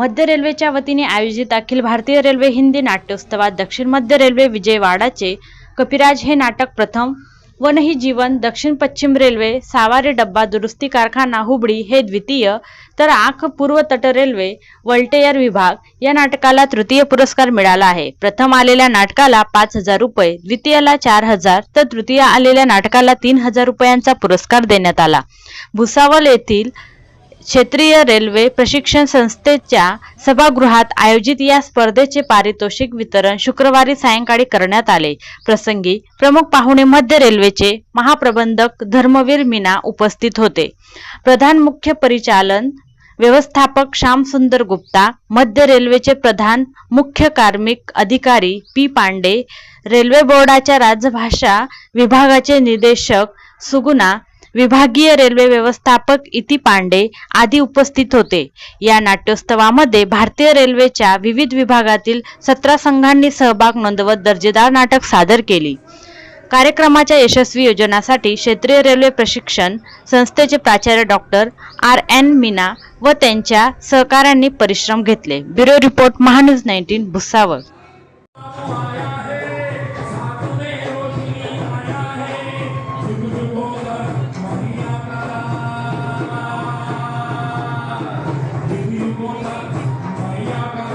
मध्य रेल्वेच्या वतीने आयोजित अखिल भारतीय रेल्वे हिंदी नाट्योत्सवात दक्षिण मध्य रेल्वे विजयवाडाचे कपिराज हे नाटक प्रथम वनही जीवन दक्षिण पश्चिम रेल्वे सावारे डब्बा दुरुस्ती कारखाना हुबळी हे द्वितीय तर आख पूर्व तट रेल्वे वल्टेयर विभाग या नाटकाला तृतीय पुरस्कार मिळाला आहे. प्रथम आलेल्या नाटकाला पाच हजार रुपये द्वितीयला चार हजार तर तृतीय आलेल्या नाटकाला तीन हजार रुपयांचा पुरस्कार देण्यात आला. भुसावल येथील क्षेत्रीय रेल्वे प्रशिक्षण संस्थेच्या सभागृहात आयोजित या स्पर्धेचे पारितोषिक वितरण शुक्रवारी सायंकाळी करण्यात आले. प्रसंगी प्रमुख पाहुणे मध्य रेल्वेचे महाप्रबंधक धर्मवीर मीना उपस्थित होते. प्रधान मुख्य परिचालन व्यवस्थापक श्यामसुंदर गुप्ता मध्य रेल्वेचे प्रधान मुख्य कार्मिक अधिकारी पी पांडे रेल्वे बोर्डाच्या राजभाषा विभागाचे निदेशक सुगुणा विभागीय रेल्वे व्यवस्थापक इति पांडे आदी उपस्थित होते. या नाट्योत्सवामध्ये भारतीय रेल्वेच्या विविध विभागातील सतरा संघांनी सहभाग नोंदवत दर्जेदार नाटक सादर केली. कार्यक्रमाच्या यशस्वी योजनासाठी क्षेत्रीय रेल्वे प्रशिक्षण संस्थेचे प्राचार्य डॉक्टर आर एन मीना व त्यांच्या सहकाऱ्यांनी परिश्रम घेतले. Bureau report Mahanews nineteen Bhusawal. immortal, my